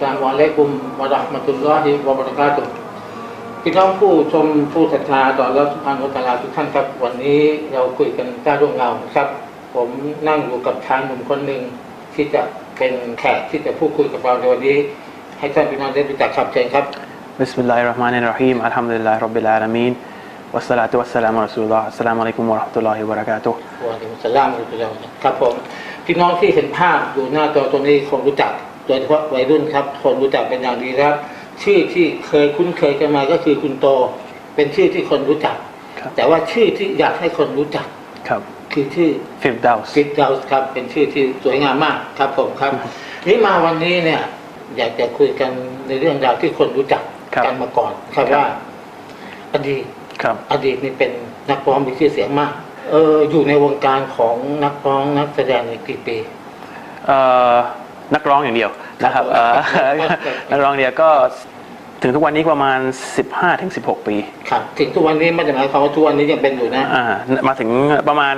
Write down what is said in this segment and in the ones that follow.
Assalamualaikum warahmatullahi wabarakatuh พี่น้องผู้ชมผู้ศรัทธาต่อรัฐสุภานุตาลาทุกท่านครับ วันนี้เราคุยกันใต้ร่มเงาครับ ผมนั่งอยู่กับชายหนุ่มคนหนึ่งที่จะเป็นแขกที่จะพูดคุยกับเราในวันนี้ ให้ท่านพี่น้องได้รู้จักครับเชิญครับ بسم الله الرحمن الرحيم الحمد لله رب العالمين والصلاة والسلام على رسول الله السلام عليكم ورحمة الله وبركاته วะอะลัยกุมสสลามวะเราะตุลลอฮ์ครับผมพี่น้องที่เห็นภาพอยู่หน้าจอตรงนี้คงรู้จัก โดยเฉพาะวัยรุ่นครับ คนรู้จักเป็นอย่างดีนะครับ ชื่อที่เคยคุ้นเคยกันมาก็คือคุณโต เป็นชื่อที่คนรู้จัก ครับ แต่ว่าชื่อที่อยากให้คนรู้จัก ครับคือชื่อ ฟิฟดาวส์ฟิตเดาส์ครับเป็นชื่อที่สวยงามมากครับผมครับ นี่มาวันนี้เนี่ย อยากจะคุยกันในเรื่องราวที่คนรู้จักกันมาก่อน ครับว่า อดีตครับ อดีตนี่เป็นนักร้องมีชื่อเสียงมาก เอออยู่ในวงการของนักร้องนักแสดงในกี่ปี เอ่อ นักร้องอย่างเดียวนะครับครับเอ่อนักร้องเดียวก็ถึงทุกวันนี้ประมาณ 15ถึง16 ปีครับถึงทุกวันนี้ไม่ได้หมายความว่าทุกวันนี้ยังเป็นอยู่นะอ่ามาถึงประมาณ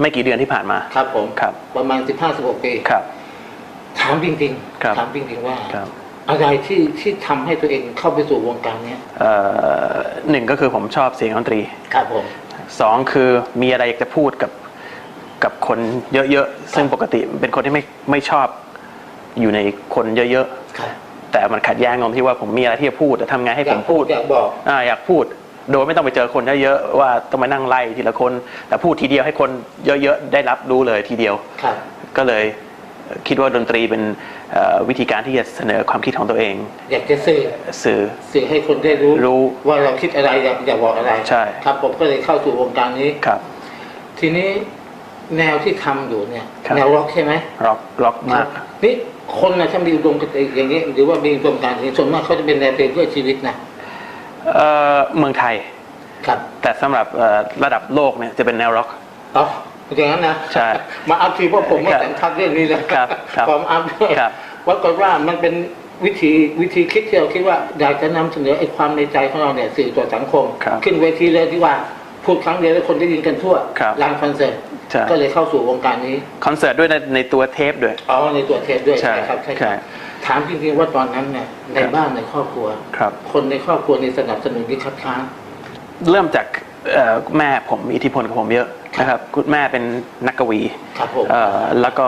ไม่กี่เดือนที่ผ่านมาครับผมครับประมาณสิบห้าสิบหกปีครับถามจริงครับๆถามจริงๆว่าครับ อะไรที่ที่ทำให้ตัวเองเข้าไปสู่วงการเนี้ยเอ่อหนึ่งก็คือผมชอบเสียงดนตรีครับผม สองคือมีอะไรอยากจะพูดกับกับคนเยอะๆ ซึ่งปกติเป็นคนที่ไม่ไม่ชอบ อยู่ในคนเยอะครับ ๆ แต่มันขัดแย้งตรงที่ว่าผมมีอะไรที่จะพูดแต่ทำไงให้อผยากมพูพูดดอยากบอก อ่าอยากพูดโดยไม่ต้องไปเจอคนเยอะๆว่าต้องมานั่งไล่ทีละคน แต่พูดทีเดียวให้คนเยอะๆได้รับรู้เลยทีเดียว ครับ ก็เลยคิดว่าดนตรีเป็นเอ่อวิธีการที่จะเสนอความคิดของตัวเอง อยากจะสื่อสื่อ สื่อให้คนได้รู้รู้ว่าเราคิดอะไรอยากอยากบอกอะไรใช่ ครับผมก็เลยเข้าสู่วงการนี้ ครับ ทีนี้แนวที่ทำอยู่เนี่ย ครับ แนวร็อกใช่ไหมร็อกร็อกครัมาบกนี่ คนนะถ้ามีอุดมคติอย่างนี้หรือว่ามีอุดมการณ์อย่างนี้ส่วนมากเขาจะเป็นแนวเพลงเพื่อชีวิตนะเอ่อเมืองไทย ครับ แต่สำหรับเอ่อระดับโลกเนี่ยจะเป็นแนวร็อก อ๋ออย่างนั้นนะใช่มาอัพทีเพราะผมก็ครับแต่งทักเรื่องนี้เลยครับครับพร้อมอัพด้วยครับ ว่ากฏว่ามันเป็นวิธีวิธีคิดที่เราคิดว่าอยากจะนำเสนอไอ้ความในใจของเราเนี่ยสื่อต่อสังคม ครับ ขึ้นเวทีเลยที่ว่า พูดครั้งเดียวแล้วคนได้ยินกันทั่วครับลานคอนเสิร์ตใช่ ก็เลยเข้าสู่วงการนี้คอนเสิร์ตด้วยในในตัวเทปด้วย อ๋อในตัวเทปด้วยใช่ครับใช่คใช่รับ ถามจริงๆว่าตอนนั้นเนี่ยในครับบ้านในครอบครัว ครับ คนในครอบครัวในสนับสนุนที่คัดค้าน เริ่มจากเอ่อแม่ผมมีอิทธิพลกับผมเยอะนะครับคุณแม่เป็นนักกวีครับผม เอ่อแล้วก็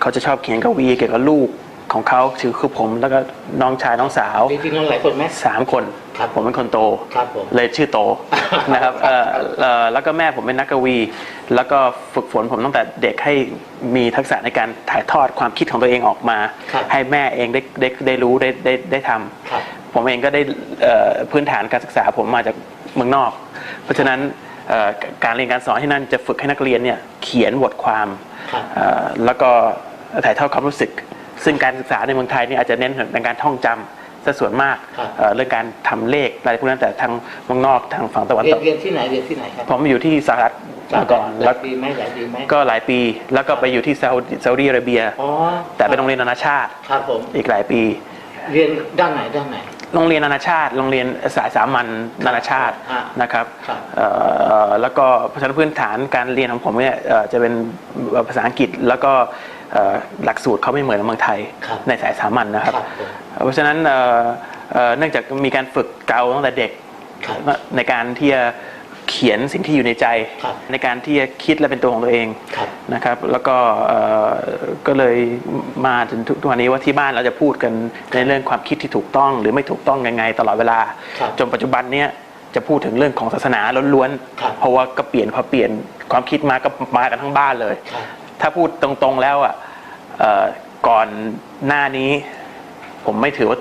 เขาจะชอบเขียนกวีเกี่ยวกับลูกของเขาคือคือผมแล้วก็น้องชายน้องสาวจริงๆน้องหลายคนไหมสามคน ครับผมเป็นคนโตครับผมเลยชื่อโตนะครับเอ่อเอ่อแล้วก็แม่ผมเป็นนักกวี แล้วก็ฝึกฝนผมตั้งแต่เด็กให้มีทักษะในการถ่ายทอดความคิดของตัวเองออกมา ครับให้แม่เองได้ได้ได้รู้ได้ได้ได้ทำครับผมเองก็ได้เอ่อพื้นฐานการศึกษาผมมาจากเมืองนอก เพราะฉะนั้นเอ่อการเรียนการสอนที่นั่นจะฝึกให้นักเรียนเนี่ยเขียนบทความ ครับ เอ่อแล้วก็ถ่ายทอดความรู้สึก ซึ่งการศึกษาในเมืองไทยเนี่ยอาจจะเน้นในการท่องจำ ซะส่วนมากครับ เอ่อเรื่องการทำเลขอะไรพวกนั้นแต่ทางเมืองนอกทางฝั่งตะวันเรียตนกเรียนที่ไหนเรียนที่ไหนครับผมอยู่ที่สหรัฐมาก่อนหแล้ลายวปีไหมหลายปีไหมก็หลายปีแล้วก็ไปอยู่ที่ซาอุดิซาอุดิอาระเบีย อ๋อแต่เป็นโรงเรียนนานาชาติครับผมอีกหลายปี เรียนด้านไหนด้านไหน โรงเรียนนานาชาติ โรงเรียนสายสามัญนานาชาติอ่านะครับครับเอ่อแล้วก็เพราะฉะนั้นพื้นฐานการเรียนของผมเนี่ยเอ่อจะเป็นภาษาอังกฤษแล้วก็เอ่อ หลักสูตรเขาไม่เหมือนเมืองไทยครับในสายสามัญนะครับครับผมเพราะฉะนั้นเอ่อเอ่อเนื่องจากมีการฝึกเกาตั้งแต่เด็กครับในการที่จะเขียนสิ่งที่อยู่ในใจครับในการที่จะคิดและเป็นตัวของตัวเองครับนะครับ แล้วก็เอ่อก็เลยมาถึงทุกวันนี้ว่าที่บ้านเราจะพูดกันในเรื่องความคิดที่ถูกต้อง หรือไม่ถูกต้องยังไงตลอดเวลาครับจนปัจจุบันเนี้ยจะพูดถึงเรื่องของศาสนาล้วนครับๆเพราะว่าก็เปลี่ยนพอเปลี่ยนความคิดมาก็มากันทั้งบ้านเลยครับ ถ้าพูดตรงๆแล้วอะเอ่อก่อนหน้านี้ ผมไม่ถือว่า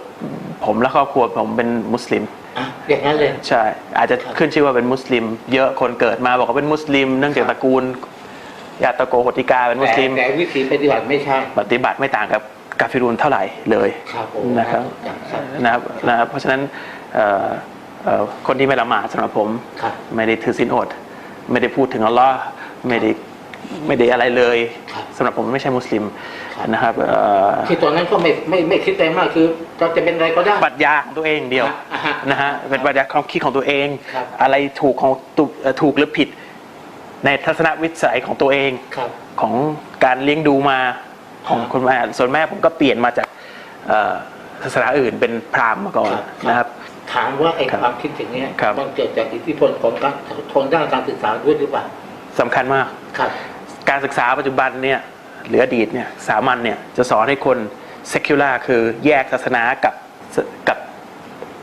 ผมและครอบครัวผมเป็นมุสลิมอะอย่างนั้นเลยใช่ อาจจะครับขึ้นชื่อว่าเป็นมุสลิม เยอะคนเกิดมาบอกว่าเป็นมุสลิม เนื่องจากตระกูลญาติตระโกโหติกาเป็นมุสลิมแต่แต่วิธีปฏิบัติไม่ใช่ปฏิบัติไม่ต่างกับกาฟิรูนเท่าไหร่เลยครับผมนะครับครับนะครับนะครับเพราะฉะนั้นเอ่อเอ่อคนที่ไม่ละหมาดสำหรับผมครับไม่ได้ถือศีลอด ไม่ได้พูดถึงอัลลอฮ์ไม่ได้ ไม่ได้อะไรเลยครับสำหรับผมไม่ใช่มุสลิมครับนะครับเอ่อที่ตอนนั้นก็ไม่ไม่ไม่คิดอะไรมากคือเราจะเป็นอะไรก็ได้ ปรัชญาของตัวเองเดียวอ่าฮะนะฮะเป็นปรัชญาความคิดของตัวเอง ครับ อะไรถูกของตุเอ่อถูกหรือผิด ในทัศนวิสัยของตัวเอง ครับ ของการเลี้ยงดูมาของครับคุณแม่ส่วนแม่ผมก็เปลี่ยนมาจากเอ่อศาสนาอื่นเป็นพราหมณ์มาก่อนนะครับ ถามว่าไอ้ครับความคิดอย่างเนี้ยครับ มันเกิดจากอิทธิพลของการทนด้านการศึกษาด้วยหรือเปล่าสำคัญมาก ครับ การศึกษาปัจจุบันเนี่ยหรืออดีตเนี่ยสามัญเนี่ยจะสอนให้คน secular คือแยกศาสนากับกับ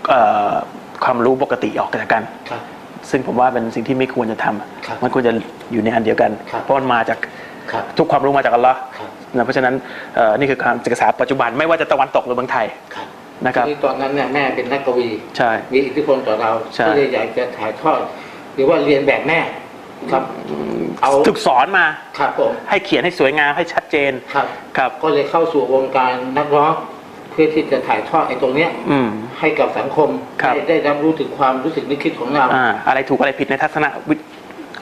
เอ่อความรู้ปกติออกจากกันครับซึ่งผมว่าเป็นสิ่งที่ไม่ควรจะทครับำมันควรจะอยู่ในอันเดียวกันครับเพราะมันมาจากครับทุกความรู้มาจากอัลลอฮ์ครับนะเพราะฉะนั้นเอ่อนี่คือการศึกษาปัจจุบันไม่ว่าจะตะวันตกหรือเมืองไทยครับนะครับทีนี้ตอนนั้นเนี่ยแม่เป็นนักกวีใช่มีอิทธิพลต่อเราใช่ก็เลยอยากจะถ่ายทอด หรือว่าเรียนแบบแม่ ครับ เอาถูกสอนมา ครับผม ให้เขียนให้สวยงามให้ชัดเจน ครับ ครับ ก็เลยเข้าสู่วงการนักร้องเพื่อที่จะถ่ายทอดไอ้ตรงเนี้ยอืม ให้กับสังคมครับ ได้ได้รับรู้ถึงความรู้สึกนึกคิดของเรา อ่า อะไรถูกอะไรผิดในทัศนวิท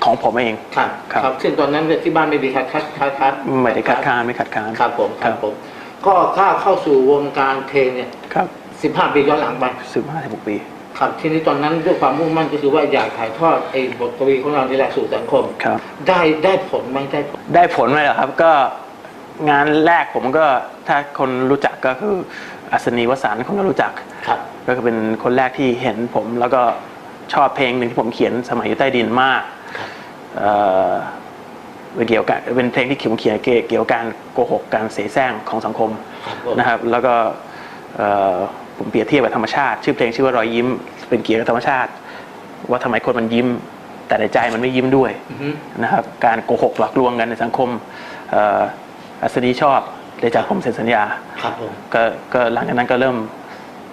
ของผมเอง ครับครับ ครับ ซึ่งตอนนั้นเนี่ยที่บ้านไม่มีคัดคัดคัดคัดไม่ได้คัดค้านไม่คัดค้าน ครับผม คครัรับ บผม ก็ก้าวเข้าสู่วงการเพลงเนี่ยครับสิบห้าปีย้อนหลังไป สิบห้าสิบหกปี ครับทีนี้ตอนนั้นด้วยความมุ่งมั่นก็คือว่าอยากถ่ายทอดไอ้บทกวีของเรานี่แหละสู่สังคมครับ ได้ได้ผลไหมได้ผลได้ผลไหมเหรอครับก็งานแรกผมก็ถ้าคนรู้จักก็คืออัศนีวสันต์คนก็รู้จัก ครับ ก็คือเป็นคนแรกที่เห็นผม แล้วก็ชอบเพลงหนึ่งที่ผมเขียนสมัยอยู่ใต้ดินมากครับเอ่อเป็นเกี่ยวกับเป็นเพลงที่เขียนเขียนเกี่ยวกับการโกหกการเสแสร้งของสังคมครับผมนะครับ แล้วก็เอ่อ ผมเปรียบเทียบกับธรรมชาติชื่อเพลงชื่อว่ารอยยิ้ม เป็นเกี่ยวกับธรรมชาติ ว่าทำไมคนมันยิ้ม แต่ในใจมันไม่ยิ้มด้วยอือฮึนะครับการโกหกหลอกลวงกันในสังคมเอ่ออัศดีชอบเลยจากผมเซ็นสัญญาครับผมก็ก็หลังจากนั้นก็เริ่ม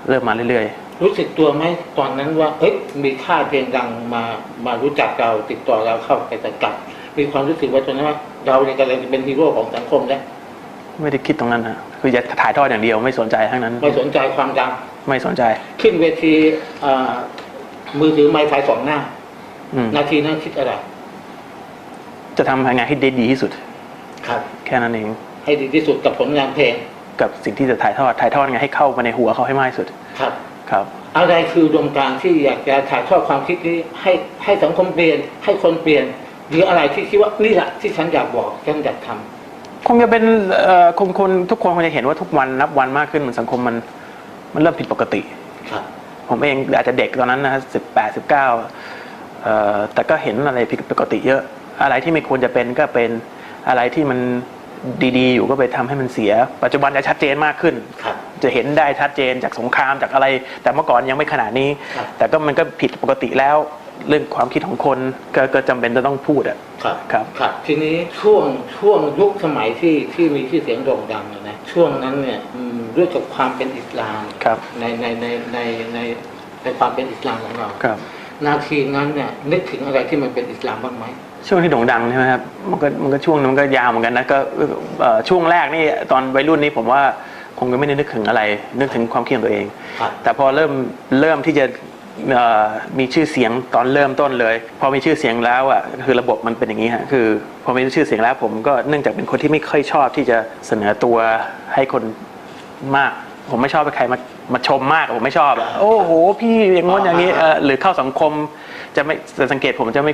เริ่มมาเรื่อยรู้สึกตัวไหมตอนนั้นว่าเอ้ยมีค่ายเพลงดังมามารู้จักเราติดต่อเราเข้าไปสังกัดมีความรู้สึกว่าตอนนั้นว่าเราเนี่ยกำลังจะเป็นฮีโร่ของสังคมแล้วๆ ไม่ได้คิดตรงนั้นนะคือจะถ่ายทอดอย่างเดียวไม่สนใจทั้งนั้น ไม่สนใจความดังไม่สนใจ ขึ้นเวทีเอ่อมือถือไม้ไฟสองหน้าอืมนาทีนั้นคิดอะไร จะทำงานให้ได้ดีที่สุด ครับ แค่นั้นเอง ให้ดีที่สุดกับผลงานเพลง กับสิ่งที่จะถ่ายทอดถ่ายทอดไงให้เข้ามาในหัวเขาให้มากที่สุด ครับ ครับ อะไรคือดวงการที่อยากจะถ่ายทอดความคิดนี้ให้ให้สังคมเปลี่ยนให้คนเปลี่ยน หรืออะไรที่คิดว่านี่แหละที่ฉันอยากบอกฉันอยากทำ คงจะเป็นเอ่อคนคนทุกคนคงจะเห็นว่าทุกวันนับวันมากขึ้นเหมือนสังคมมันมันเริ่มผิดปกติครับผมเองอาจจะเด็กตอนนั้นนะสิบแปดสิบเก้าแต่ก็เห็นอะไรผิดปกติเยอะ อะไรที่ไม่ควรจะเป็นก็เป็นอะไรที่มันดีๆ อยู่ก็ไปทำให้มันเสีย ปัจจุบันจะชัดเจนมากขึ้นครับจะเห็นได้ชัดเจนจากสงครามจากอะไร แต่เมื่อก่อนยังไม่ขนาดนี้ครับแต่ก็มันก็ผิดปกติแล้ว เรื่องความคิดของคนก็ก็จำเป็นจะต้องพูดอะครับ ครับ ครับ ทีนี้ช่วงช่วงยุคสมัยที่ที่มีชื่อเสียงโด่งดังเนี่ยนะช่วงนั้นเนี่ยอืมด้วยกับความเป็นอิสลามครับ ในในในในในในความเป็นอิสลามของเรา ครับ นาทีนั้นเนี่ยนึกถึงอะไรที่มันเป็นอิสลามบ้างไหม ช่วงที่โด่งดังใช่ไหมครับ มันก็มันก็ช่วงนึงมันก็ยาวเหมือนกันนะก็เอ่อช่วงแรกนี่ตอนวัยรุ่นนี่ผมว่าคงจะไม่ได้นึกถึงอะไร นึกถึงความคิดของตัวเอง ครับ แต่พอเริ่มเริ่มที่จะเอ่อ มีชื่อเสียงตอนเริ่มต้นเลย พอมีชื่อเสียงแล้วอะคือระบบมันเป็นอย่างนี้ฮะคือพอมีชื่อเสียงแล้วผมก็เนื่องจากเป็นคนที่ไม่ค่อยชอบที่จะเสนอตัวให้คนมาก ผมไม่ชอบให้ใครมามาชมมากผมไม่ชอบอะโอ้โห พี่อย่างง้นอย่างนี้หรือเข้าสังคมจะไม่จะสังเกตผมจะไม่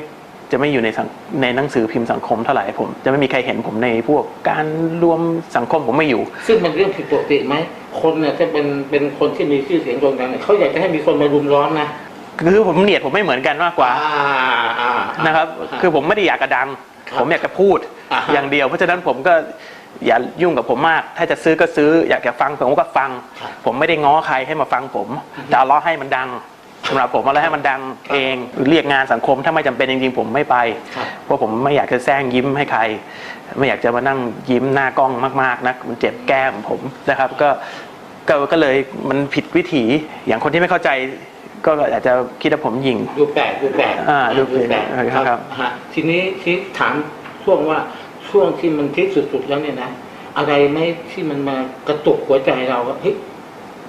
จะไม่อยู่ในสังในหนังสือพิมพ์สังคมเท่าไหร่ผม จะไม่มีใครเห็นผมในพวกการรวมสังคมผมไม่อยู่ ซึ่งมันเรื่องผิดปกติไหมคนเนี่ยถ้าเป็นเป็นคนที่มีชื่อเสียงโด่งดังเนี่ยเขาอยากจะให้มีคนมารุมล้อมนะคือผมเนียดผมไม่เหมือนกันมากกว่าอ่าอ่านะครับ คือผมไม่ได้อยากกระดังครับผมอยากจะพูดอ่าฮะอย่างเดียว เพราะฉะนั้นผมก็อย่ายุ่งกับผมมาก ถ้าจะซื้อก็ซื้อ อยากจะฟังผมก็ฟังครับผมไม่ได้ง้อใครให้มาฟังผมแต่เอาล้อให้มันดัง สำหรับผมเอาล้อให้มันดังเองเรียกงานสังคมถ้าไม่จำเป็นจริงๆผมไม่ไปครับเพราะผมไม่อยากจะแซงยิ้มให้ใคร ไม่อยากจะมานั่งยิ้มหน้ากล้องมากๆนะมันเจ็บแก้มผมนะครับก็ก็ก็เลยมันผิดวิถีอย่างคนที่ไม่เข้าใจก็อาจจะคิดว่าผมหยิง ดูแปลกดูแปลกอ่าดูแปลกแปลกครับครับ ฮะทีนี้ที่ถามช่วงว่าช่วงที่มันที่สุดๆแล้วเนี่ยนะอะไรไหมที่มันมากระตุกหัวใจเราว่าเฮ้ย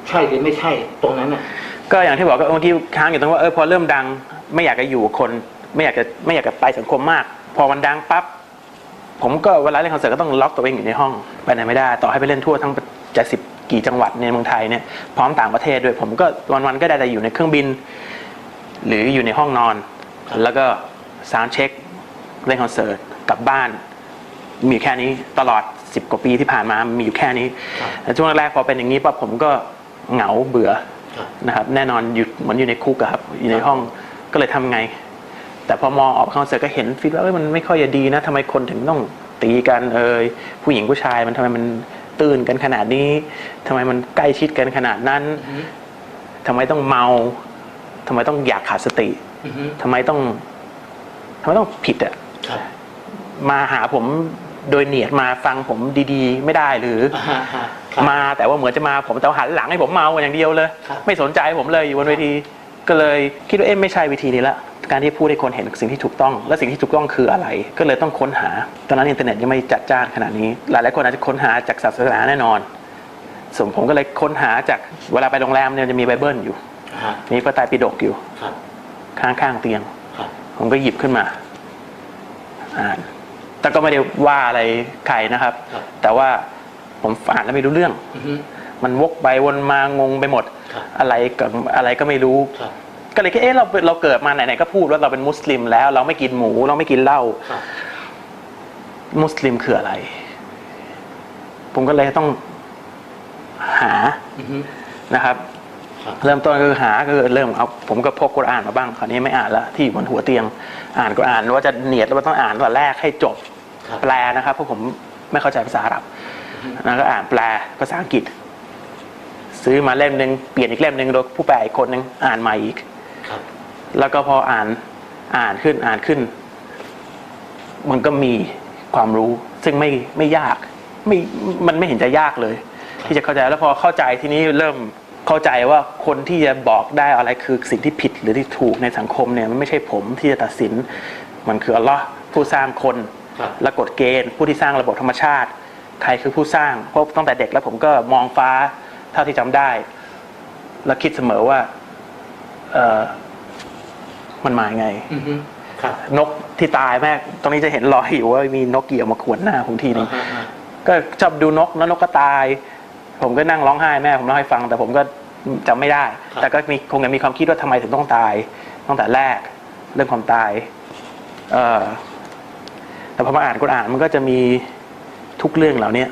ใช่หรือไม่ใช่ตรงนั้นอะ ก็อย่างที่บอกก็เมื่อกี้ค้างอยู่ตรงว่าเออพอเริ่มดังไม่อยากจะอยู่กับคนไม่อยากจะไม่อยากจะไปสังคมมาก พอมันดังปั๊บผมก็เวลาเล่นคอนเสิร์ตก็ต้องล็อกตัวเองอยู่ในห้องไปไหนไม่ได้ ต่อให้ไปเล่นทั่วทั้งจะสิบกี่จังหวัดในเมืองไทยเนี่ยพร้อมต่างประเทศด้วยผมก็วันๆก็ได้แต่อยู่ในเครื่องบิน หรืออยู่ในห้องนอนครับแล้วก็ซาวด์เช็คเล่นคอนเสิร์ตกลับบ้าน มีแค่นี้ตลอดสิบกว่าปีที่ผ่านมามันมีอยู่แค่นี้ครับแต่ช่วงแรกๆพอเป็นอย่างนี้ปั๊บผมก็เหงาเบื่อครับ นะครับแน่นอนอยู่เหมือนอยู่ในคุกอะครับอยู่ในห้องก็เลยทำไง แต่พอมองออกข้างเสร็จก็เห็นฟีดว่าเอ้ยมันไม่ค่อยจะดีนะทำไมคนถึงต้องตีกันเอ่ยผู้หญิงผู้ชายมันทำไมมันตื่นกันขนาดนี้ทำไมมันใกล้ชิดกันขนาดนั้นอือฮึทำไมต้องเมาทำไมต้องอยากขาดสติอือฮึทำไมต้องทำไมต้องผิดอะครับมาหาผม โดยเนียดมาฟังผมดีๆ ไม่ได้หรืออ่าฮะฮะครับมาแต่ว่าเหมือนจะมาผมแต่ว่าหันหลังให้ผมเมาอย่างเดียวเลยครับไม่สนใจผมเลยอยู่บนเวทีก็เลยคิดว่าเอ๊ะไม่ใช่วิธีนี้ละการที่พูดให้คนเห็นสิ่งที่ถูกต้อง และสิ่งที่ถูกต้องคืออะไร ก็เลยต้องค้นหา ตอนนั้นอินเทอร์เน็ตยังไม่จัดจ้านขนาดนี้ หลายๆคนอาจจะค้นหาจากศาสนาแน่นอนส่วนผมก็เลยค้นหาจากเวลาไปโรงแรมเนี่ยจะมีไบเบิลอยู่อ่าฮะมีพระไตรปิฎกอยู่ครับข้างๆเตียงครับผมก็หยิบขึ้นมาอ่าน แต่ก็ไม่ได้ว่าอะไรใครนะครับ ครับแต่ว่าผมอ่านแล้วไม่รู้เรื่องอือฮึมันวกไปวนมางงไปหมด ครับ อะไรกับอะไรก็ไม่รู้ ครับ ก็เลยคิดเอ๊ะเราเราเกิดมาไหนๆก็พูดว่าเราเป็นมุสลิมแล้ว เราไม่กินหมูเราไม่กินเหล้าครับ มุสลิมคืออะไร ผมก็เลยต้องหาอือฮึ นะครับ ครับ เริ่มต้นก็คือหาก็คือเริ่มเอาผมก็พกกุรอานมาบ้างคราวนี้ไม่อ่านละที่อยู่บนหัวเตียง อ่านกุรอานว่าจะเนียดแล้วว่าต้องอ่านตั้งแต่แรกให้จบครับ แปลนะครับเพราะผมไม่เข้าใจภาษาอาหรับแล้วก็อ่านแปลภาษาอังกฤษ ซื้อมาเล่มหนึ่งเปลี่ยนอีกเล่มหนึ่งโดยผู้แปลอีกคนหนึ่งอ่านใหม่อีกครับแล้วก็พออ่านอ่านขึ้นอ่านขึ้น มันก็มีความรู้ซึ่งไม่ไม่ยากไม่มันไม่เห็นจะยากเลย ที่จะเข้าใจแล้วพอเข้าใจทีนี้เริ่มเข้าใจว่าคนที่จะบอกได้อะไรคือสิ่งที่ผิดหรือที่ถูกในสังคมเนี่ยมันไม่ใช่ผมที่จะตัดสิน มันคืออัลลอฮ์ผู้สร้างคนครับ และกฎเกณฑ์ ผู้ที่สร้างระบบธรรมชาติ ใครคือผู้สร้างเพราะตั้งแต่เด็กแล้วผมก็มองฟ้าเท่าที่จำได้ แล้วคิดเสมอว่าเออมันมายังไงอือฮึครับนกที่ตายแม่ตรงนี้จะเห็นรอยอยู่ว่ามีนกเหยี่ยวมาขวนหน้าผมทีนึงอ่าฮะก็ชอบดูนกแล้วนกก็ตาย ผมก็นั่งร้องไห้แม่ผมเล่าให้ฟัง แต่ผมก็จำไม่ได้ แต่ก็มีคงจะมีความคิดว่าทำไมถึงต้องตายตั้งแต่แรกเรื่องความตาย เออ แต่พอมาอ่านกุรอานมันก็จะมีทุกเรื่องเหล่านี้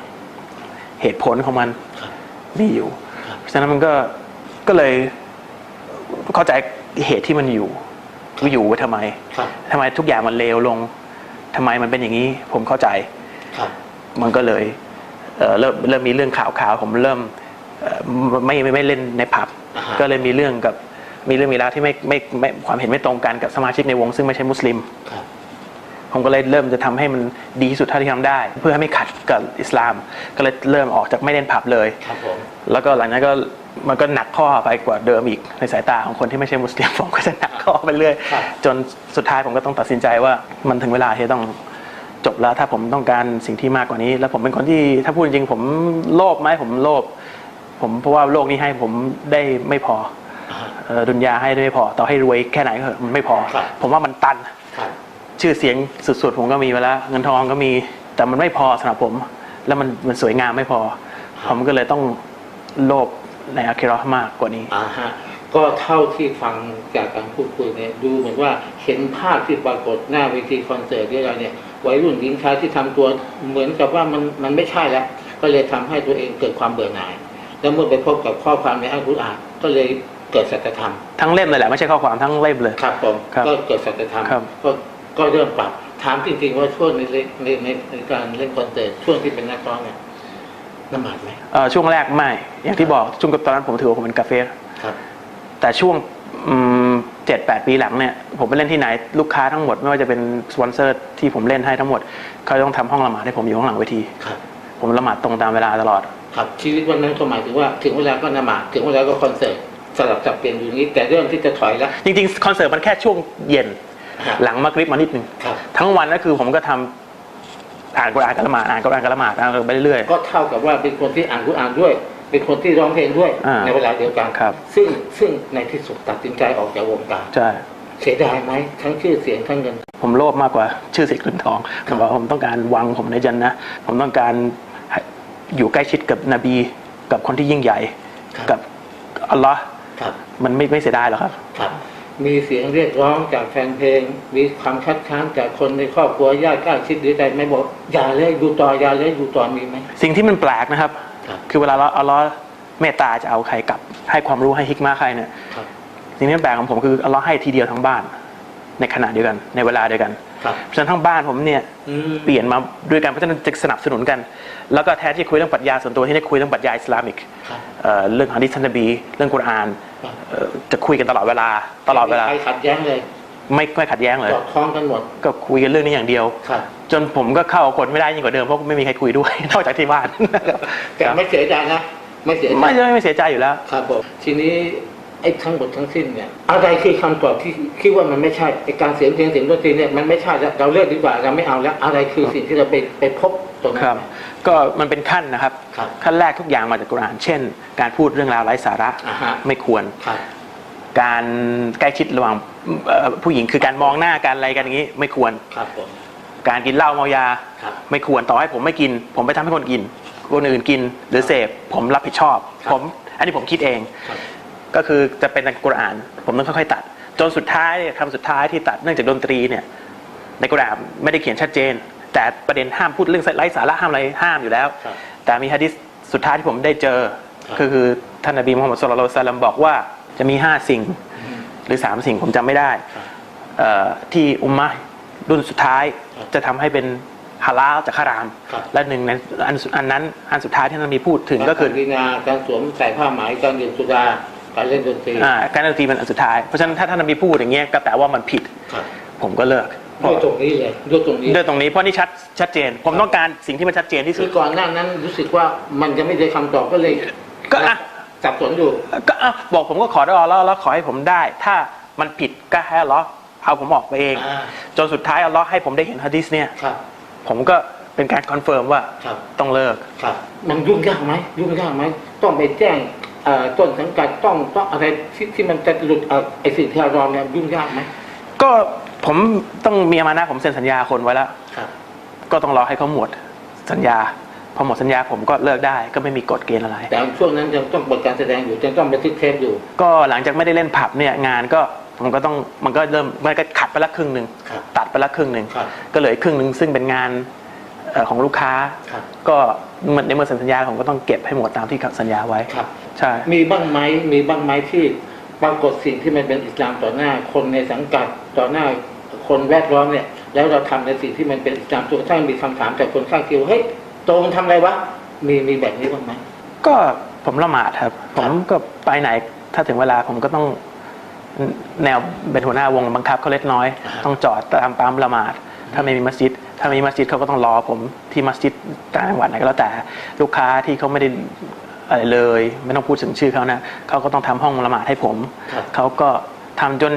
เหตุผลของมันครับมีอยู่ครับเพราะฉะนั้นมันก็ก็เลยเข้าใจเหตุที่มันอยู่ว่าอยู่ไว้ทำไมครับทำไมทุกอย่างมันเลวลงทำไมมันเป็นอย่างนี้ ผมเข้าใจครับมันก็เลยเอ่อเริ่มเริ่มมีเรื่องข่าวข่าวผมเริ่มเอ่อไม่ไม่ไม่เล่นในผับอ่าฮะก็เลยมีเรื่องกับมีเรื่องมีราวที่ไม่ไม่ไม่ความเห็นไม่ตรงกันกับสมาชิกในวงซึ่งไม่ใช่มุสลิมครับ ผมก็เลยเริ่มจะทำให้มันดีที่สุดเท่าที่ทำได้ เพื่อให้ไม่ขัดกับอิสลาม ก็เลยเริ่มออกจากไม่เล่นผับเลยครับผมแล้วก็หลังจากนั้นก็มันก็หนักข้อไปกว่าเดิมอีกในสายตาของคนที่ไม่ใช่มุสลิมผมก็จะหนักข้อไปเรื่อยครับจนสุดท้ายผมก็ต้องตัดสินใจว่ามันถึงเวลาที่จะต้องจบแล้วถ้าผมต้องการสิ่งที่มากกว่านี้ แล้วผมเป็นคนที่ถ้าพูดจริงๆผมโลภไหมผมโลภผมเพราะว่าโลกนี้ให้ผมได้ไม่พออ่าฮะเอ่อดุนยาให้ได้ไม่พอ ต่อให้รวยแค่ไหนก็เถอะมันไม่พอครับผมว่ามันตันครับ ชื่อเสียงสุดๆผมก็มีมาแล้ว เงินทองก็มี แต่มันไม่พอสำหรับผม แล้วมันมันสวยงามไม่พอ ผมก็เลยต้องโลภในอาคิเราะห์มากกว่านี้ อ่าฮะก็เท่าที่ฟังจากการพูดคุยเนี่ยดูเหมือนว่าเห็นภาพที่ปรากฏหน้าเวทีคอนเสิร์ตที่เราเนี่ยวัยรุ่นหญิงชายที่ทำตัวเหมือนกับว่ามันมันไม่ใช่แล้ว ก็เลยทำให้ตัวเองเกิดความเบื่อหน่าย แล้วเมื่อไปพบกับข้อความในอัลกุรอานก็เลยเกิดสัจธรรม ทั้งเล่มเลยแหละไม่ใช่ข้อความทั้งเล่มเลย ครับผมครับก็เกิดสัจธรรมครับ ก็ ก็เริ่มปรับถามจริงๆว่าช่วงในเล่นในในในการเล่นคอนเสิร์ตช่วงที่เป็นนักร้องเนี่ยละหมาดไหมเอ่อช่วงแรกไม่อย่างที่บอกช่วงตอนนั้นผมถือว่าผมเป็นกาเฟ่ครับ แต่ช่วงเจ็ดแปดปีหลังเนี่ยผมไปเล่นที่ไหนลูกค้าทั้งหมด ไม่ว่าจะเป็นสปอนเซอร์ที่ผมเล่นให้ทั้งหมด เขาต้องทำห้องละหมาดให้ผมอยู่ข้างหลังเวทีครับผมละหมาดตรงตามเวลาตลอด ครับชีวิตวันนั้นก็หมายถึงว่าถึงเวลาก็นมาดถึงเวลาก็คอนเสิร์ตสลับสับเปลี่ยนอยู่อย่างนี้แต่เริ่มที่จะถอยแล้วจริงๆคอนเสิร์ตมันแค่ช่วงเย็นครับ หลังมากริบมานิดนึงครับทั้งวันก็คือผมก็ทำอ่านกุรอานกับละหมาดอ่านกุรอานกับละหมาดอ่านไปเรื่อยก็เท่ากับว่าเป็นคนที่อ่านกุรอานด้วย เป็นคนที่ร้องเพลงด้วยอ่าในเวลาเดียวกันครับซึ่งซึ่งในที่สุดตัดสินใจออกจากวงการๆใช่เสียดายไหมทั้งชื่อเสียงทั้งเงิน ผมโลภมากกว่าชื่อเสียงเงินทองผมบอกว่าผมต้องการวังผมในจันนะผมต้องการให้อยู่ใกล้ชิดกับนบี กับคนที่ยิ่งใหญ่ครับกับอัลลอฮ์ครับมันไม่ไม่เสียดายหรอกครับครับ มีเสียงเรียกร้องจากแฟนเพลง มีคำคัดค้านจากคนในครอบครัวญาติใกล้ชิดหรือใดไม่บอกอย่าเลยดูต่ออย่าเลยดูต่อมีไหมสิ่งที่มันแปลกนะครับครับคือเวลาเราอัลเลอฮ์เมตตาจะเอาใครกลับ ให้ความรู้ให้ฮิกมาใครเนี่ยครับสิ่งที่มันแปลกของผมคืออัลเลอฮ์ให้ทีเดียวทั้งบ้าน ในขณะเดียวกันในเวลาเดียวกันครับ เพราะฉะนั้นทั้งบ้านผมเนี่ยอืมเปลี่ยนมาด้วยกันเพราะฉะนั้นจะสนับสนุนกัน แล้วก็แทนที่จะคุยเรื่องปรัชญาส่วนตัวที่ได้คุยเรื่องปรัชญาอิสลามิกครับเอ่อเรื่องฮะดิษท่านนบีเรื่องกุรอานครับเอ่อจะคุยกันตลอดเวลาตลอดเวลาใครขัดแย้งเลยไม่ไม่ขัดแย้งเลยสอดคล้องกันหมดก็คุยกันเรื่องนี้อย่างเดียวครับจนผมก็เข้าคนไม่ได้ยิ่งกว่าเดิมเพราะไม่มีใครคุยด้วยนอกจากที่บ้านแต่ไม่เสียใจนะไม่เสียใจไม่ไม่ไม่เสียใจอยู่แล้วครับผมทีนี้ ไอ้ทั้งหมดทั้งสิ้นเนี่ยอะไรคือคำตอบที่คิดว่ามันไม่ใช่ไอ้การเสียงเพลงเสียงดนตรีเนี่ยมันไม่ใช่แล้วเราเลิกดีกว่าเราไม่เอาแล้ว อะไรคือสิ่งที่เราไปไปพบตรงนั้คนรับ ก็มันเป็นขั้นนะครับครับ ขั้นแรกทุกอย่างมาจากกุรอานเช่น การพูดเรื่องราวไร้สาระอ่าฮะไม่ควรครับการใกล้ชิดระหว่างเอ่อผู้หญิงคือการมองหน้ากันอะไรกันอย่างนี้ไม่ควรครับผมการกินเหล้าเมายาครับไม่ควรต่อให้ผมไม่กิน ผมไปทำให้คนกินคนอื่นกินหรือเสพผมรับผิดชอบครับผมอันนี้ผมคิดเองครับ ก็คือจะเป็นในกุรอาน ผมต้องค่อยๆตัด จนสุดท้ายคำสุดท้ายที่ตัดเนื่องจากดนตรีเนี่ยในกุรอานไม่ได้เขียนชัดเจน แต่ประเด็นห้ามพูดเรื่องไร้สาระห้ามอะไรห้ามอยู่แล้วครับแต่มีฮะดิษสุดท้ายที่ผมได้เจอครับก็คือท่านนบีมุฮัมมัดสุลลัลลอฮุอะลัยฮิวะซัลลัมบอกว่าจะมีห้าสิ่งอืมหรือสามสิ่งผมจำไม่ได้ครับเอ่อที่อุมมะห์รุ่นสุดท้ายครับจะทำให้เป็นฮาลาลจากฮารามครับและหนึ่งในอันอันนั้นอันสุดท้ายที่ท่านนบีพูดถึงก็คือารวินาการสวมใส่ผ้าไหมการดื่มสุรา การเล่นดนตรีอ่าการดนตรีเป็นอันสุดท้าย เพราะฉะนั้นถ้าท่านนบีพูดอย่างเงี้ยก็แปลว่ามันผิดครับผมก็เลิกด้วยตรงนี้เลยด้วยตรงนี้ด้วยตรงนี้เพราะนี่ชัดชัดเจน ผมต้องการสิ่งที่มันชัดเจนที่สุคืดอก่อนหน้านั้นรู้สึกว่ามันจะไม่ได้คำตอบก็เลย ก็อะสับสนอยู่ก็อะบอกผมก็ขอได้แล้วแล้วขอให้ผมได้ ถ้ามันผิดก็ให้อัลเลอฮ์เอาผมออกไปเองอ่าจนสุดท้ายอัลเลอฮ์ให้ผมได้เห็นฮะดิษเนี่ยครับผมก็เป็นการคอนเฟิร์มว่าครับต้องเลิกครับมันยุ่งยากไหมยุ่งยากไหมต้องไปแจ้งเอ่อ ต้นสังกัดต้องต้องอะไรที่ที่มันจะหลุดเอ่อไอ้สิ่งที่เรารอเนี่ยยุ่งยากไหมก็ผมต้องมีอามานะผมเซ็นสัญญาคนไว้แล้วครับก็ต้องรอให้เขาหมดสัญญาพอหมดสัญญาผมก็เลิกได้ก็ไม่มีกฎเกณฑ์อะไร แต่ช่วงนั้นยังต้องเปิดการแสดงอยู่ยังต้องบันทึกเทปอยู่ ก็หลังจากไม่ได้เล่นผับเนี่ยงานก็ผมก็ต้องมันก็เริ่มมันก็ขัดไปละครึ่งหนึ่งครับตัดไปละครึ่งหนึ่งครับก็เหลืออกครึ่งหนึ่งซึ่งเป็นงานเอ่อ ของลูกค้า ครับ ก็ในเมื่อเซ็นสัญญาผมก็ต้องเก็บให้หมดตามที่สัญญาไว้ครับ ใช่ มีบ้างไหมมีบ้างไหมที่ปรากฏสิ่งที่มันเป็นอิสลามต่อหน้า คนในสังกัดต่อหน้าคนแวดล้อมเนี่ย แล้วเราทำในสิ่งที่มันเป็นอิสลามจนกระทั่งมีคำถามจากคนข้างเคียงว่าเฮ้ยโตมันทำอะไรวะมีมีแบบนี้บ้างไหม ก็ผมละหมาดครับ ผมก็ไปไหนถ้าถึงเวลาผมก็ต้องแนวเป็นหัวหน้า วงบังคับเขาเล็กน้อย อ่าฮะ ต้องจอดตามปั๊มละหมาด ถ้าไม่มีมัสยิด ถ้าไม่มีมัสยิดเขาก็ต้องรอผมที่มัสยิดต่างจังหวัดไหนก็แล้วแต่ลูกค้าที่เขาไม่ได้อะไรเลย ไม่ต้องพูดถึงชื่อเขานะเขาก็ต้องทำห้องละหมาดให้ผมครับเขาก็ทำจน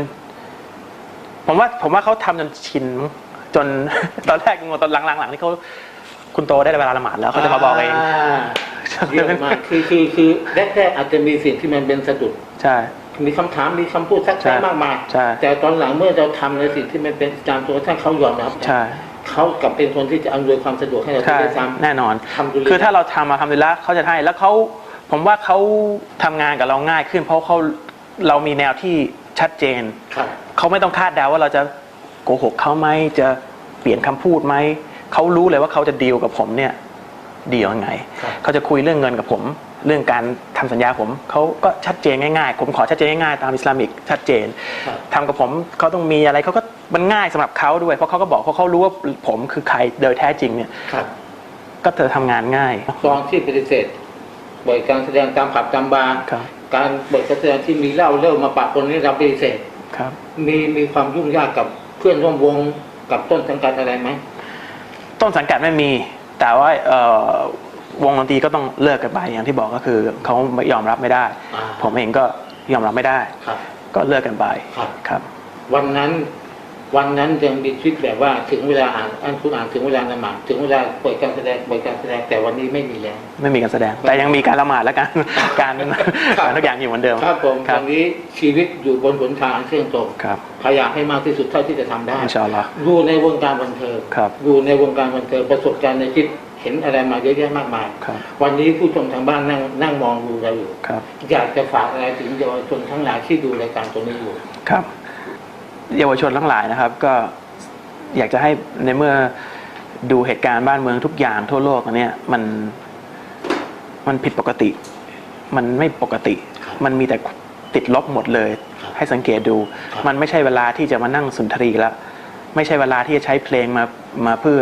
ผมว่า ผมว่าเขาทำจนชินมั้งจนตอนแรกงงตอนหลังๆหลังนี่เขาคุณโตได้เวลาละหมาดแล้วเขาจะมาบอกเองเยี่ยมมากคือคือคือแรกๆอาจจะมีสิ่งที่มันเป็นสะดุดใช่มีคำถามมีคำพูดซักใช่ไซ้มากมายใช่แต่ตอนหลังเมื่อเราทำในสิ่งที่มันเป็นอิสลามจนกระทั่งเขายอมรับใช่ เขากลับเป็นคนที่จะอำนวยความสะดวกให้เราใช่ได้ซ้ำแน่นอนทำดูเลยคือถ้าเราทำมาทำดีแล้วเขาจะให้แล้วเขาผมว่าเขาทำงานกับเราง่ายขึ้น เพราะเขาเรามีแนวที่ชัดเจนครับเขาไม่ต้องคาดเดาว่าเราจะโกหกเขาไหมจะเปลี่ยนคำพูดไหมเขารู้เลยว่าเขาจะดีลกับผมเนี่ยดีลยังไงครับเขาจะคุยเรื่องเงินกับผม เรื่องการทำสัญญาผมเขาก็ชัดเจนง่ายๆ ผมขอชัดเจนง่ายๆตามอิสลามิกชัดเจนครับทำกับผมเขาต้องมีอะไรเขาก็ มันง่ายสำหรับเขาด้วย เพราะเขาก็บอกเพราะเขารู้ว่าผมคือใครโดยแท้จริงเนี่ยครับ ก็เธอทำงานง่ายซองที่ปฏิเสธบ่อยการแสดงตามผับตามบาร์ครับการบ่อยการแสดงที่มีเหล้าเริ่มมาปะปนนี้เราปฏิเสธครับ มีมีความยุ่งยากกับเพื่อนร่วมวงกับต้นสังกัดอะไรไหมต้นสังกัดไม่มี แต่ว่าเอ่อวงดนตรีก็ต้องเลิกกันไปอย่างที่บอกก็คือเขาไม่ยอมรับไม่ได้อ่าผมเองก็ยอมรับไม่ได้ครับก็เลิกกันไปครับครับวันนั้น วันนั้นยังมีชีวิตแบบว่าถึงเวลาอ่านอันคุณอ่านถึงเวลานมาดถึงเวลาเปิดการแสดงเปิดการแสดงแต่วันนี้ไม่มีแล้ว ไม่มีการแสดง แต่ยังมีการละหมาดและการการครับการทุกอย่างอยู่เหมือนเดิมครับผมครัวับนนี้ชีวิตอยู่บนหนทางอันเชื่องตรงครับพยายามให้มากที่สุดเท่าที่จะทำได้อินชาอัลลอฮ์อยู่ในวงการบันเทิงครับอยู่ในวงการบันเทิงประสบการณ์ในชีวิตเห็นอะไรมาเยอะแยะมากมายครับวันนี้ผู้ชมทางบ้านนั่งนั่งมองดูเราอยู่ครับอยากจะฝากอะไรถึงเยาวชนทั้งหลายที่ดูรายการตรงนี้อยู่ครับ เยาวชนทั้งหลายนะครับ ก็อยากจะให้ในเมื่อดูเหตุการณ์บ้านเมืองทุกอย่างทั่วโลกอันเนี้ยมันมันผิดปกติ มันไม่ปกติ มันมีแต่ติดลบหมดเลย ให้สังเกตดู มันไม่ใช่เวลาที่จะมานั่งสุนทรีแล้วไม่ใช่เวลาที่จะใช้เพลงมามาเพื่อ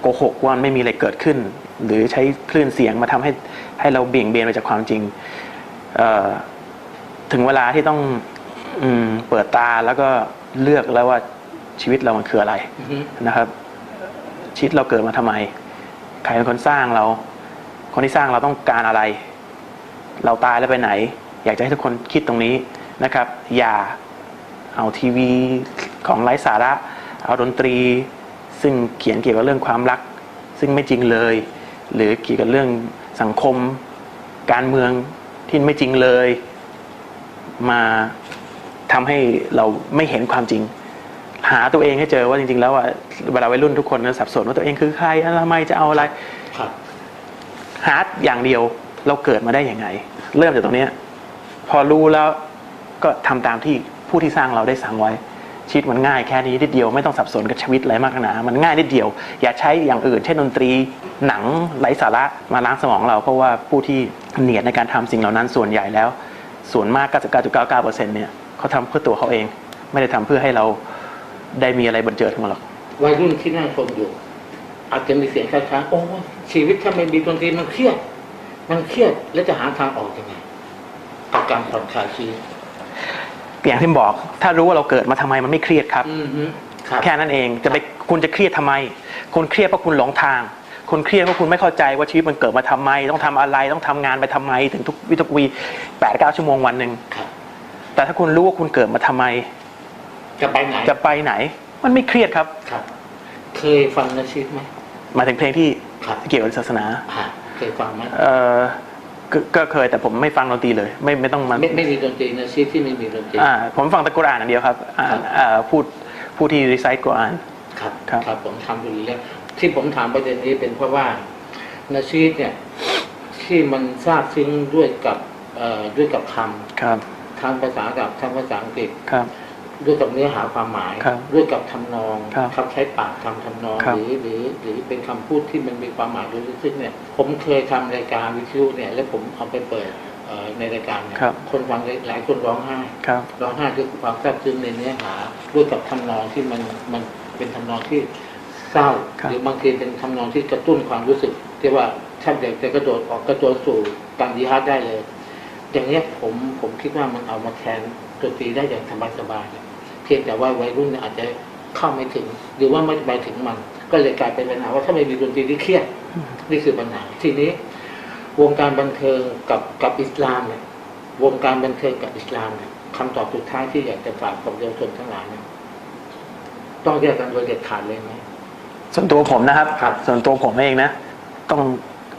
โกหกว่ามันไม่มีอะไรเกิดขึ้น หรือใช้คลื่นเสียงมาทำให้ให้เราเบี่ยงเบนไปจากความจริงถึงเวลาที่ต้อง อืมเปิดตาแล้วก็เลือกแล้วว่าชีวิตเรามันคืออะไรอือฮึ นะครับ ชีวิตเราเกิดมาทำไม ใครเป็นคนสร้างเรา คนที่สร้างเราต้องการอะไร เราตายแล้วไปไหน อยากจะให้ทุกคนคิดตรงนี้นะครับ อย่าเอาทีวีของไร้สาระ เอาดนตรี ซึ่งเขียนเกี่ยวกับเรื่องความรัก ซึ่งไม่จริงเลย หรือเกี่ยวกับเรื่องสังคม การเมืองที่ไม่จริงเลย มา ทำให้เราไม่เห็นความจริง หาตัวเองให้เจอว่าจริง ๆ แล้วอะเวลาวัยรุ่นทุกคนนะสับสนว่าตัวเองคือใครอะไรทำไมจะเอาอะไรครับหาอย่างเดียวเราเกิดมาได้ยังไง เริ่มจากตรงเนี้ยพอรู้แล้วก็ทำตามที่ผู้ที่สร้างเราได้สั่งไว้ชีวิตมันง่ายแค่นี้นิดเดียวไม่ต้องสับสนกับชีวิตอะไรมากหนามันง่ายนิดเดียว อย่าใช้อย่างอื่นเช่นดนตรีหนังไร้สาระมาล้างสมองเราเพราะว่าผู้ที่เนียดในการทำสิ่งเหล่านั้นส่วนใหญ่แล้ว ส่วนมาก 99.99%เนี่ย เขาทำเพื่อตัวเขาเอง ไม่ได้ทำเพื่อให้เราได้มีอะไรบันเจิดขึ้นมาหรอกวัยรุ่นที่นั่งชมอยู่ อาจจะมีเสียงค้างๆโอ้ยชีวิตถ้าไม่มีดนตรีมันเครียด มันเครียดแล้วจะหาทางออกยังไงกับการผ่อนคลายชีวิตอย่างที่บอก ถ้ารู้ว่าเราเกิดมาทำไมมันไม่เครียดครับอือฮึครับแค่นั้นเองจะไปคุณจะเครียดทำไม คุณเครียดเพราะคุณหลงทาง คุณเครียดเพราะคุณไม่เข้าใจว่าชีวิตมันเกิดมาทำไม ต้องทำอะไรต้องทำงานไปทำไม ถึงทุกวิทุกวีแปดเก้าชั่วโมงวันหนึ่งครับ แต่ถ้าคุณรู้ว่าคุณเกิดมาทำไม จะไปไหนจะไปไหน มันไม่เครียดครับ ครับ เคยฟังนาชีพไหม หมายถึงเพลงที่ครับ เกี่ยวกับศาสนาอ่าเคยฟังไหมเออก็ก็เคยแต่ผมไม่ฟังดนตรีเลย ไม่ไม่ต้องมันไม่ไม่มีดนตรีนาชีพที่ไม่มีดนตรี อ่าผมฟังแต่กุรอานอย่างเดียวครับอ่าครับ อ่าพูดผู้ที่รีไซต์กุรอานครับครับครับ ผมทำอยู่แล้วที่ผมถามประเด็นนี้เป็นเพราะว่านาชีพเนี่ยที่มันทราบซึ้งด้วยกับเอ่อด้วยกับคำ ครับ ทั้งภาษากับทั้งภาษาอังกฤษครับด้วยกับเนื้อหาความหมายครับด้วยกับทำนองครับคำใช้ปากคำทำนองครับหรือหรือหรือเป็นคำพูดที่มันมีความหมายลึกซึ้งเนี่ย ผมเคยทำรายการวิทยุเนี่ยแล้วผมเอาไปเปิดเอ่อในรายการเนี่ยครับคนฟังหลายคนร้องไห้ครับร้องไห้ด้วยความซาบซึ้งในเนื้อหาด้วยกับทำนองที่มันมันเป็นทำนองที่เศร้าครับหรือบางทีเป็นทำนองที่กระตุ้นความรู้สึกที่ว่าถ้าเด็กจะกระโดดออกกระโดดสู่การดีฮาร์ดได้เลย อย่างเนี้ยผมผมคิดว่ามันเอามาแทนดนตรีได้อย่างสบายๆเนี่ยเพียงแต่ว่าวัยรุ่นเนี่ยอาจจะเข้าไม่ถึง หรือว่าไม่ไปถึงมัน ก็เลยกลายเป็นปัญหาว่าถ้าไม่มีดนตรีที่เครียดนี่คือปัญหาทีนี้ วงการบันเทิงกับกับอิสลามเนี่ยวงการบันเทิงกับอิสลามเนี่ยคำตอบสุดท้ายที่อยากจะฝากกับเยาวชนทั้งหลายเนี่ยต้องแยกกันโดยเด็ดขาดเลยไหมส่วนตัวผมนะครับครับส่วนตัวผมเองนะ ต้อง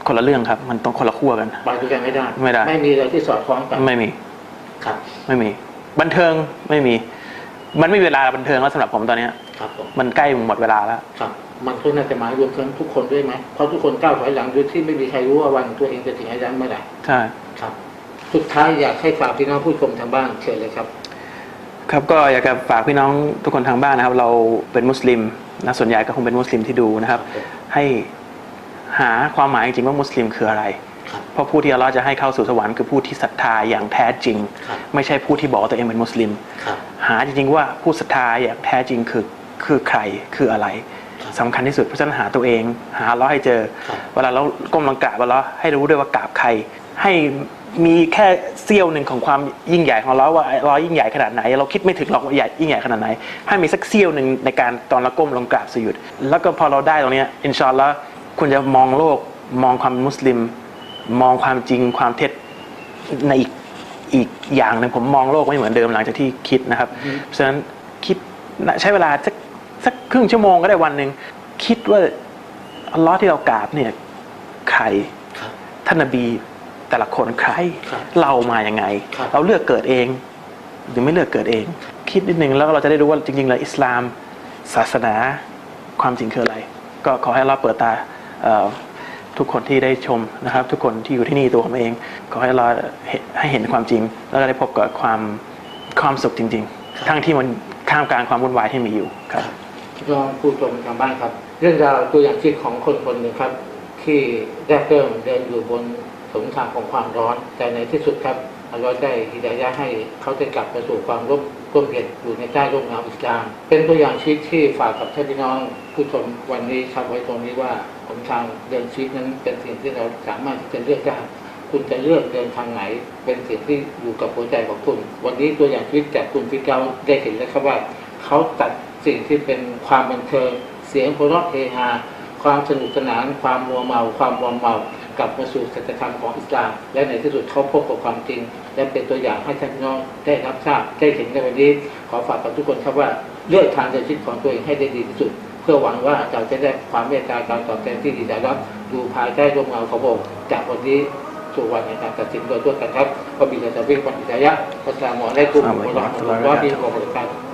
คนละเรื่องครับ มันต้องคนละขั้วกันไปด้วยกันไม่ได้ไม่ได้ ไม่มีอะไรที่สอดคล้องกันไม่มีครับ ไม่มี บันเทิงไม่มี มันไม่มีเวลาบันเทิงแล้วสำหรับผมตอนเนี้ยครับผมมันใกล้หมดเวลาแล้วครับ มันก็น่าจะหมายรวมทั้งทุกคนด้วยไหมเพราะทุกคนก้าวถอยหลังโดยที่ไม่มีใครรู้ว่าวันตัวเองจะถึงอายุเมื่อไหร่ใช่ครับ สุดท้ายอยากให้ฝากพี่น้องผู้ชมทางบ้านเชิญเลยครับ ครับก็อยากจะฝากพี่น้องทุกคนทางบ้านนะครับ เราเป็นมุสลิมนะส่วนใหญ่ก็คงเป็นมุสลิมที่ดูนะครับครับให้ หาความหมายจริงๆว่ามุสลิมคืออะไรครับเพราะผู้ที่อัลเลอฮ์จะให้เข้าสู่สวรรค์คือผู้ที่ศรัทธาอย่างแท้จริงครับไม่ใช่ผู้ที่บอกว่าตัวเองเป็นมุสลิมครับหาจริงๆว่าผู้ศรัทธาอย่างแท้จริงคือคือใครคืออะไรครับสำคัญที่สุดเพราะฉะนั้นหาตัวเอง หาอัลเลาะห์ให้เจอครับเวลาเราก้มลงกราบอัลเลาะห์ให้รู้ด้วยว่ากราบใคร ให้มีแค่เสี้ยวหนึ่งของความยิ่งใหญ่ของเราว่าเรายิ่งใหญ่ขนาดไหน เราคิดไม่ถึงหรอกว่าใหญ่ยิ่งใหญ่ขนาดไหน ให้มีสักเสี้ยวหนึ่งในการตอนเราก้มลงกราบสยุดแล้วก็พอเราได้ตรงเนี้ยอินชาอัลลอฮ์ คุณจะมองโลกมองความเป็นมุสลิม มองความจริงความเท็จในอีกอีกอย่างหนึ่งผมมองโลกไม่เหมือนเดิมหลังจากที่คิดนะครับอืมเพราะฉะนั้นคิดใช้เวลาสักสักครึ่งชั่วโมงก็ได้วันหนึ่งคิดว่าอัลลอฮ์ที่เรากราบเนี่ยใครครับท่านนบีแต่ละคนใครครับเรามาอย่างไงครับเราเลือกเกิดเอง หรือไม่เลือกเกิดเอง คิดนิดนึงแล้วก็เราจะได้รู้ว่าจริงๆแล้วอิสลาม ศาสนาความจริงคืออะไร ก็ขอให้เราเปิดตาเอ่อ ทุกคนที่ได้ชมนะครับ ทุกคนที่อยู่ที่นี่ตัวผมเองขอให้เราเห็นให้เห็นความจริง แล้วก็ได้พบกับความความสุขจริง ๆ ทั้งที่มันท่ามกลางความวุ่นวายที่มีอยู่ครับพี่น้องผู้ชมทางบ้านครับ เรื่องราวตัวอย่างชีวิตของคนคนหนึ่งครับ ที่แรกเริ่มเดินอยู่บนสงทางของความร้อนแต่ในที่สุดครับ อัลลอฮ์ได้ฮิดายะให้เขาได้กลับมาสู่ความร่มร่มเย็นอยู่ในใต้ร่มเงาอิสลาม เป็นตัวอย่างชีวิตที่ฝากกับท่านพี่น้อง ผู้ชมวันนี้ครับไว้ตรงนี้ว่าหนทางเดินชีวิตนั้นเป็นสิ่งที่เราสามารถที่จะเลือกได้คุณจะเลือกเดินทางไหน เป็นสิ่งที่อยู่กับหัวใจของคุณ วันนี้ตัวอย่างชีวิตจากคุณฟิกาได้เห็นแล้วครับว่า เขาตัดสิ่งที่เป็นความบันเทิงเสียงหัวเรเฮฮาความสนุกสนาน ความมัวเมา ความมอมเมา กลับมาสู่สัจธรรมของอิสลาม และในที่สุดเขาพบกับความจริง และเป็นตัวอย่างให้ท่านพี่น้องได้รับทราบได้เห็นในวันนี้ ขอฝากกับทุกคนครับว่าเลือกทางเดินชีวิตของตัวเองให้ได้ดีที่สุด เพื่อหวังว่าเราจะได้ความเมตตาการตอบแทนที่ดีได้รับอยู่ภายใต้ร่มเงาของพระองค์จากวันนี้สู่วันแห่งการตัดสินโดยทั่วกันครับก็มีแต่จะวิ่งวันอิสายะพระสลามอะลัยกุมวะเราะห์มะตุลลอฮิวะบะเราะกาตุฮ์